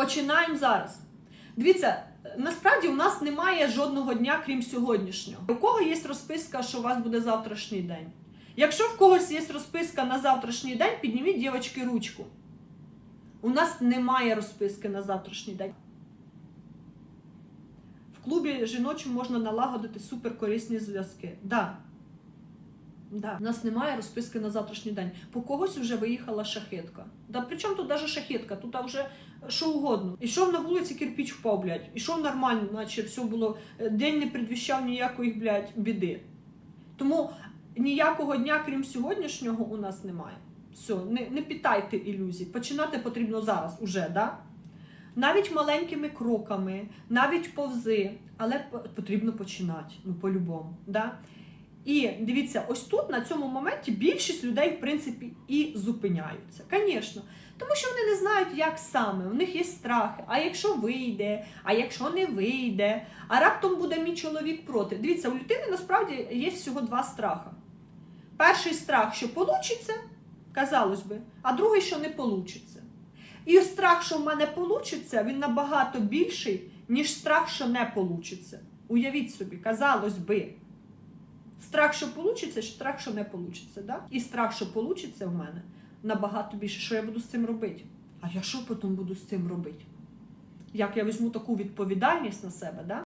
Починаємо зараз. Дивіться, насправді у нас немає жодного дня, крім сьогоднішнього. У кого є розписка, що у вас буде завтрашній день? Якщо в когось є розписка на завтрашній день, підніміть дівчатки ручку. У нас немає розписки на завтрашній день. В клубі жіночому можна налагодити суперкорисні зв'язки. Да. Да. У нас немає розписки на завтрашній день. По когось вже виїхала шахетка. Да при чому тут навіть шахетка? Тут вже що угодно. Ішов на вулиці, кирпіч впав, блядь. Ішов нормально, наче все було. е, День не предвіщав ніякої, блядь, біди. Тому ніякого дня, крім сьогоднішнього, у нас немає. Все, не, не питайте ілюзій. Починати потрібно зараз, уже, да? Навіть маленькими кроками, навіть повзи, але потрібно починати, ну, по-любому. Да? І дивіться, ось тут на цьому моменті більшість людей, в принципі, і зупиняються. Звісно. Тому що вони не знають, як саме. У них є страхи. А якщо вийде, а якщо не вийде, а раптом буде мій чоловік проти. Дивіться, у людини насправді є всього два страхи. Перший страх, що получиться, казалось би, а другий, що не получиться. І страх, що в мене получиться, він набагато більший, ніж страх, що не получиться. Уявіть собі, казалось би. Страх, що получиться, страх, що не получиться. Да? І страх, що получиться в мене, набагато більше. Що я буду з цим робити? А я що потім буду з цим робити? Як я візьму таку відповідальність на себе, да?